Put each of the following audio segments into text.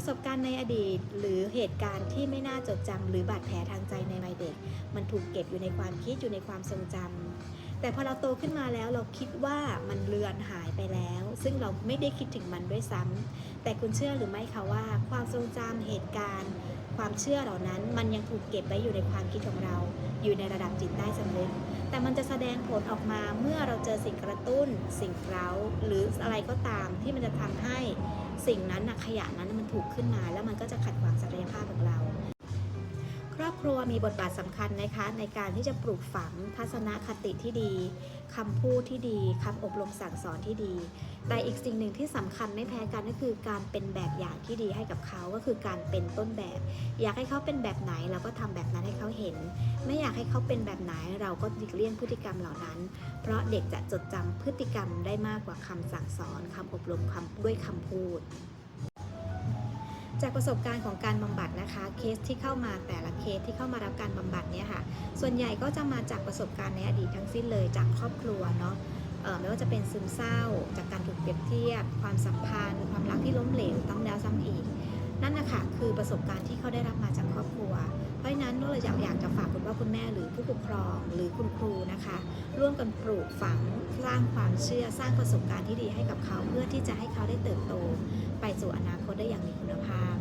ประสบการณ์ในอดีต หรือเหตุการณ์ที่ไม่น่าจดจำหรือบาดแผลทางใจในวัยเด็ก มันถูกเก็บอยู่ในความคิดอยู่ในความทรงจำแต่พอเราโตขึ้นมาแล้วเราคิดว่ามันเลือนหายไปแล้ว ซึ่งเราไม่ได้คิดถึงมันด้วยซ้ำแต่คุณเชื่อหรือไม่คะว่า ความทรงจำเหตุการณ์ ความเชื่อเหล่านั้น มันยังถูกเก็บไว้อยู่ในความคิดของเรา อยู่ในระดับจิตใต้สำนึกแต่มันจะแสดงผลออกมาเมื่อเราเจอสิ่งกระตุ้น สิ่งเร้า หรืออะไรก็ตามที่มันจะทำให้ สิ่งนั้นนะขยะนั้นมันถูกขึ้นมา แล้วมันก็จะขัดขวางศักยภาพของเรา ครอบครัวมีบทบาทสำคัญนะคะ ในการที่จะปลูกฝังทัศนคติที่ดีคำพูดที่ดีคำอบรมสั่งสอนที่ดี แต่อีกสิ่งหนึ่งที่สำคัญไม่แพ้กันก็คือการเป็นแบบอย่างที่ดีให้กับเขาก็คือการเป็นต้นแบบ อยากให้เขาเป็นแบบไหนเราก็ทำแบบนั้นให้ เขาเห็น ไม่อยากให้เขาเป็นแบบไหนเราก็หลีกเลี่ยงพฤติกรรมเหล่านั้น เพราะเด็กจะจดจำพฤติกรรมได้มากกว่าคำสั่งสอนคำอบรมคำด้วยคำพูด จากประสบการณ์ของการบำบัดนะคะเคสที่เข้ามาแต่ละเคสที่เข้ามารับการบำบัดเนี่ยค่ะ ส่วนใหญ่ก็จะมาจากประสบการณ์ในอดีตทั้งสิ้นเลยจากครอบครัวเนาะไม่ว่าจะเป็นซึมเศร้า จากการถูกเปรียบเทียบ ความสัมพันธ์ ความรักที่ล้มเหลวต้องแล้วซ้ำอีก นั่นนะคะคือประสบการณ์ที่เขาได้รับมาจากครอบครัว นั้นเราเลยอยากอยากจะฝากคุณพ่อคุณแม่หรือผู้ปกครองหรือคุณครูนะคะ ร่วมกันปลูกฝังสร้างความเชื่อสร้างประสบการณ์ที่ดีให้กับเขาเพื่อที่จะให้เขาได้เติบโต ไปสู่อนาคตได้อย่างมีคุณภาพ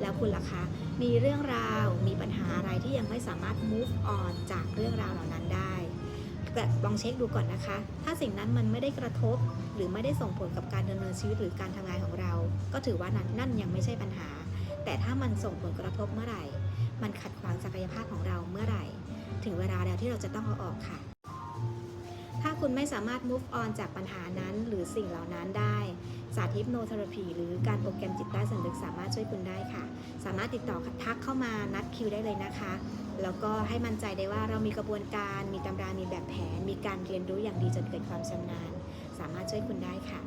แล้วคุณล่ะคะมีเรื่องราวมีปัญหาอะไรที่ยังไม่สามารถ move on จากเรื่องราวเหล่านั้นได้แต่ลองเช็คดูก่อนนะคะ ถ้าสิ่งนั้นมันไม่ได้กระทบ หรือไม่ได้ส่งผลกับการดำเนินชีวิตหรือการทำงานของเรา ก็ถือว่านั้นนั่นยังไม่ใช่ปัญหา แต่ถ้ามันส่งผลกระทบเมื่อไหร่ มันขัดขวางศักยภาพของเราเมื่อไหร่ ถึงเวลาแล้วที่เราจะต้องเอาออกค่ะ ถ้าคุณไม่สามารถ move on จากปัญหานั้นหรือสิ่งเหล่านั้นได้ สาธิตโนเทอราพีหรือการโปรแกรมจิตใต้สำนึกสามารถช่วยคุณได้ค่ะ สามารถติดต่อทักเข้ามานัดคิวได้เลยนะคะ แล้วก็ให้มั่นใจได้ว่าเรามีกระบวนการ มีตำรา มีแบบแผน มีการเรียนรู้อย่างดีจนเกิดความชำนาญ สามารถช่วยคุณได้ค่ะ